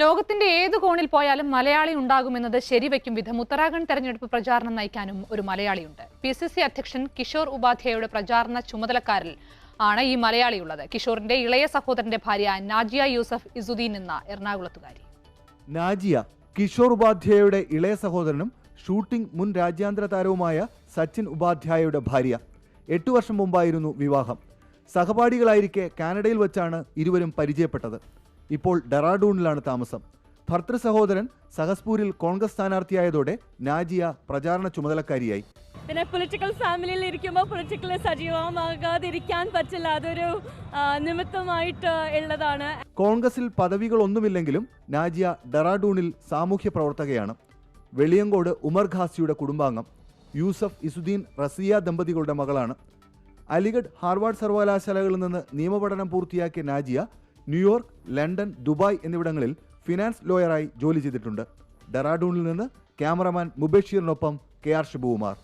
ലോകത്തിന്റെ ഏത് കോണിൽ പോയാലും മലയാളി ഉണ്ടാകുമെന്നത് ശരിവയ്ക്കും വിധം. ഉത്തരാഖണ്ഡ് തെരഞ്ഞെടുപ്പ് പ്രചാരണം നയിക്കാനും ഒരു മലയാളിയുണ്ട്. പി സി സി അധ്യക്ഷൻ കിഷോർ ഉപാധ്യായയുടെ പ്രചാരണ ചുമതലക്കാരിൽ ആണ് ഈ മലയാളിയുള്ളത്. കിഷോറിന്റെ ഇളയ സഹോദരന്റെ ഭാര്യ നാജിയ യൂസഫ് ഇസുദ്ദീൻ എന്ന എറണാകുളത്തുകാരി. നാജിയ കിഷോർ ഉപാധ്യായയുടെ ഇളയ സഹോദരനും ഷൂട്ടിംഗ് മുൻ രാജ്യാന്തര താരവുമായ സച്ചിൻ ഉപാധ്യായയുടെ ഭാര്യ. എട്ടു വർഷം മുമ്പായിരുന്നു വിവാഹം. സഹപാഠികളായിരിക്കെ കാനഡയിൽ വെച്ചാണ് ഇരുവരും പരിചയപ്പെട്ടത്. ഇപ്പോൾ ഡെറാഡൂണിലാണ് താമസം. ഭർത്തൃ സഹോദരൻ സഹസ്പൂരിൽ കോൺഗ്രസ് സ്ഥാനാർത്ഥിയായതോടെ നാജിയ പ്രചാരണ ചുമതലക്കാരിയായി. പിന്നെ പൊളിറ്റിക്കൽ ഫാമിലിയിൽ ഇരിക്കുമ്പോൾ പൊളിറ്റിക്കൽ സജീവമാകാതിരിക്കാൻ പറ്റില്ല. അതൊരു നിമിത്തമായിട്ട് ഉള്ളതാണ്. കോൺഗ്രസിൽ പദവികളൊന്നുമില്ലെങ്കിലും നാജിയ ഡെറാഡൂണിൽ സാമൂഹ്യ പ്രവർത്തകയാണ്. വെളിയങ്കോട് ഉമർ ഖാസിയുടെ കുടുംബാംഗം. യൂസഫ് ഇസുദ്ദീൻ റസിയ ദമ്പതികളുടെ മകളാണ്. അലിഗഡ് ഹാർവാർഡ് സർവകലാശാലകളിൽ നിന്ന് നിയമപഠനം പൂർത്തിയാക്കിയ Najiya New York London Dubai എന്നിവിടങ്ങളിൽ ഫിനാൻസ് ലോയറായി ജോലി ചെയ്തിട്ടുണ്ട്. ഡെറാഡൂണിൽ നിന്ന് ക്യാമറമാൻ മുബഷീറിനൊപ്പം കെ ആർ ഷിബുകുമാർ